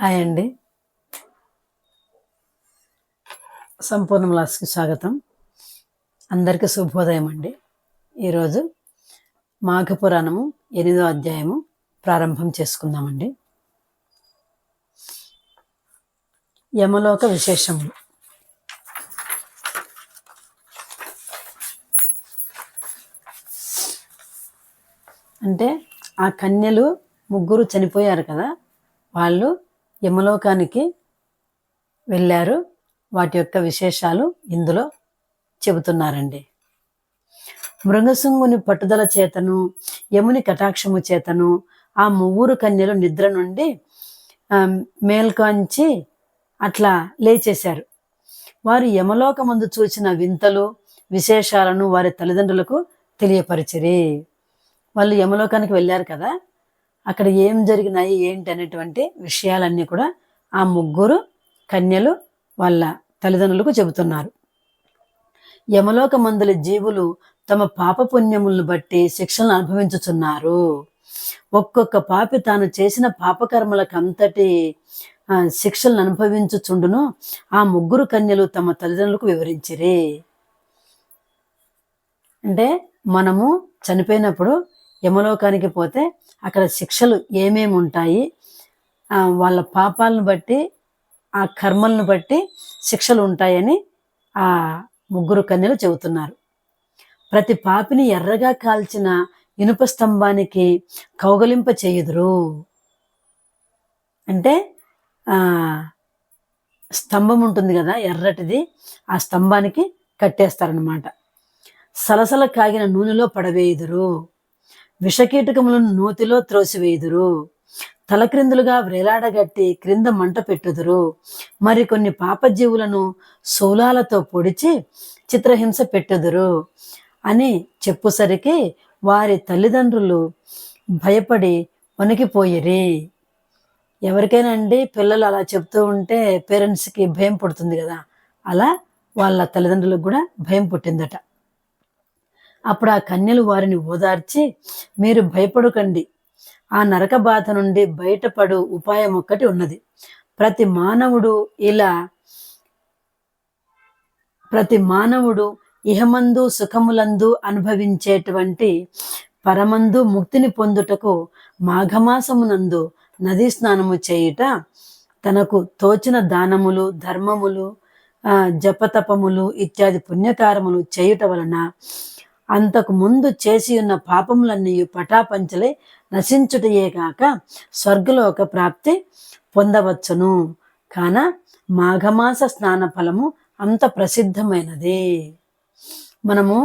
Hi అండి. సంపూర్ణ క్లాస్కి స్వాగతం. అందరికీ శుభోదయం అండి. ఈరోజు మాఘ పురాణము ఎనిమిదో అధ్యాయము ప్రారంభం చేసుకుందామండి. యమలోక విశేషములు అంటే ఆ కన్యలు ముగ్గురు చనిపోయారు కదా. వాళ్ళు యమలోకానికి వెళ్ళారు. వాటి యొక్క విశేషాలు ఇందులో చెబుతున్నారండి. మృగశృంగుని పట్టుదల చేతను యముని కటాక్షము చేతను ఆ మువ్వురు కన్యలు నిద్ర నుండి మేల్కాంచి మేల్కొంచి అట్లా లేచేశారు. వారు యమలోకమందు చూచిన వింతలు విశేషాలను వారి తల్లిదండ్రులకు తెలియపరిచిరి. వాళ్ళు యమలోకానికి వెళ్ళారు కదా? అక్కడ ఏం జరిగినాయి ఏంటి అనేటువంటి విషయాలన్నీ కూడా ఆ ముగ్గురు కన్యలు వాళ్ళ తల్లిదండ్రులకు చెబుతున్నారు. యమలోక మందుల జీవులు తమ పాపపుణ్యములను బట్టి శిక్షలను అనుభవించుచున్నారు. ఒక్కొక్క పాపి తాను చేసిన పాపకర్మలకు అంతటి శిక్షలను అనుభవించుచుండును ఆ ముగ్గురు కన్యలు తమ తల్లిదండ్రులకు వివరించిరి. అంటే మనము చనిపోయినప్పుడు యమలోకానికి పోతే అక్కడ శిక్షలు ఏమేమి ఉంటాయి వాళ్ళ పాపాలను బట్టి ఆ కర్మలను బట్టి శిక్షలు ఉంటాయని ఆ ముగ్గురు కన్యలు చెబుతున్నారు. ప్రతి పాపిని ఎర్రగా కాల్చిన ఇనుప స్తంభానికి కౌగలింప చేయుదురు. అంటే స్తంభం ఉంటుంది కదా ఎర్రటిది ఆ స్తంభానికి కట్టేస్తారనమాట సలసల కాగిన నూనెలో పడవేయుదురు. విషకీటకములను నూతిలో త్రోసివేయుదురు. తలక్రిందులుగా వ్రేలాడగట్టి క్రింద మంట పెట్టుదురు. మరికొన్ని పాపజీవులను శూలాలతో పొడిచి చిత్రహింస పెట్టుదురు అని చెప్పుసరికి వారి తల్లిదండ్రులు భయపడి వణికిపోయిరి. ఎవరికైనా అండి పిల్లలు అలా చెప్తూ ఉంటే పేరెంట్స్కి భయం పుడుతుంది కదా? అలా వాళ్ళ తల్లిదండ్రులకు కూడా భయం పుట్టిందట. అప్పుడు ఆ కన్యలు వారిని ఓదార్చి మీరు భయపడకండి. ఆ నరక బాధ నుండి బయటపడు ఉపాయం ఒక్కటి ఉన్నది. ప్రతి మానవుడు ఇలా ప్రతి మానవుడు ఇహమందు సుఖములందు అనుభవించేటువంటి పరమందు ముక్తిని పొందుటకు మాఘమాసమునందు నదీ స్నానము చేయుట తనకు తోచిన దానములు ధర్మములు ఆ, జపతపములు ఇత్యాది పుణ్యకారములు చేయుట వలన అంతకు ముందు చేసి ఉన్న పాపములన్నీ పటాపంచలే నశించుటయే కాక స్వర్గలోక ప్రాప్తి పొందవచ్చును. కాన మాఘమాస స్నాన ఫలము అంత ప్రసిద్ధమైనది. మనము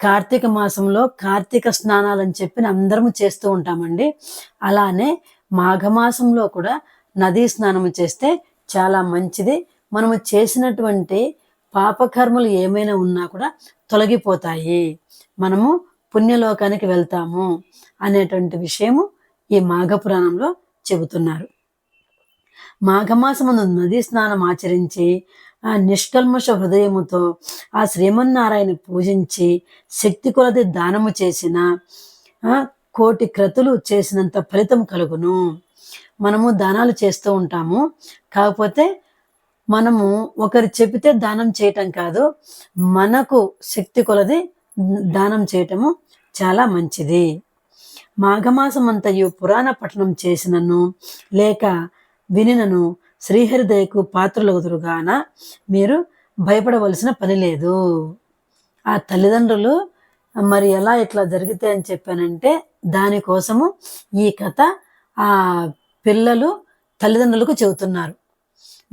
కార్తీక మాసంలో కార్తీక స్నానాలని చెప్పి అందరము చేస్తూ ఉంటామండి. అలానే మాఘమాసంలో కూడా నదీ స్నానము చేస్తే చాలా మంచిది. మనము చేసినటువంటి పాపకర్మలు ఏమైనా ఉన్నా కూడా తొలగిపోతాయి. మనము పుణ్యలోకానికి వెళ్తాము అనేటువంటి విషయము ఈ మాఘపురాణంలో చెబుతున్నారు. మాఘమాసమును నదీ స్నానం ఆచరించి ఆ నిష్కల్మష హృదయముతో ఆ శ్రీమన్నారాయణ పూజించి శక్తి కొలది దానము చేసిన కోటి క్రతులు చేసినంత ఫలితం కలుగును. మనము దానాలు చేస్తూ ఉంటాము. కాకపోతే మనము ఒకరు చెబితే దానం చేయటం కాదు మనకు శక్తి కొలది దానం చేయటము చాలా మంచిది. మాఘమాసమంతయు పురాణ పఠనం చేసినను లేక వినినను శ్రీహరిదయకు పాత్రలగుదురుగాన మీరు భయపడవలసిన పని లేదు. ఆ తల్లిదండ్రులు మరి ఎలా ఇట్లా జరిగితే అని చెప్పానంటే దానికోసము ఈ కథ ఆ పిల్లలు తల్లిదండ్రులకు చెబుతున్నారు.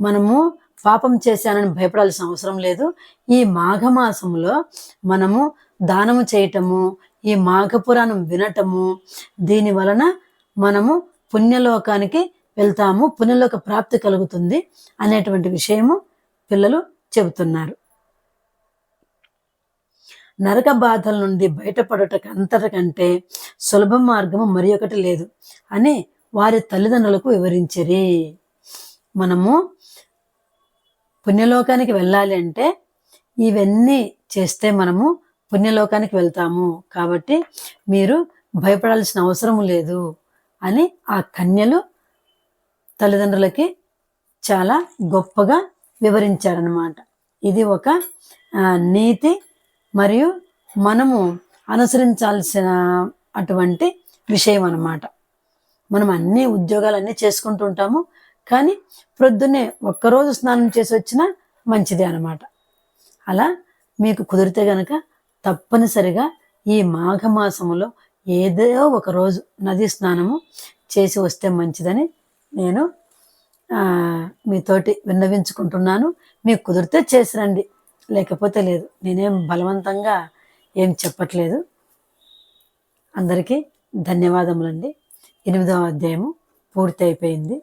మనము పాపం చేశానని భయపడాల్సిన అవసరం లేదు. ఈ మాఘమాసంలో మనము దానము చేయటము ఈ మాఘపురాణం వినటము దీని వలన మనము పుణ్యలోకానికి వెళ్తాము పుణ్యలోక ప్రాప్తి కలుగుతుంది అనేటువంటి విషయము పిల్లలు చెబుతున్నారు. నరక బాధల నుండి బయటపడటకు అంతటికంటే సులభ మార్గము మరి ఒకటి లేదు. అని వారి తల్లిదండ్రులకు వివరించిరి. మనము పుణ్యలోకానికి వెళ్ళాలి అంటే ఇవన్నీ చేస్తే మనము పుణ్యలోకానికి వెళ్తాము. కాబట్టి మీరు భయపడాల్సిన అవసరం లేదు అని ఆ కన్యలు తల్లిదండ్రులకి చాలా గొప్పగా వివరించారనమాట ఇది ఒక నీతి మరియు మనము అనుసరించాల్సిన అటువంటి విషయం అన్నమాట. మనం అన్ని ఉద్యోగాలన్నీ చేసుకుంటూ ఉంటాము. కానీ ప్రొద్దున్నే ఒక్కరోజు స్నానం చేసి వచ్చినా మంచిదే అన్నమాట. అలా మీకు కుదిరితే గనక తప్పనిసరిగా ఈ మాఘమాసములో ఏదో ఒక రోజు నది స్నానము చేసి వస్తే మంచిదని నేను మీతోటి విన్నవించుకుంటున్నాను. మీకు కుదిరితే చేసి రండి లేకపోతే లేదు. నేనేం బలవంతంగా ఏం చెప్పట్లేదు. అందరికీ ధన్యవాదములండి. ఎనిమిదవ అధ్యాయము పూర్తి అయిపోయింది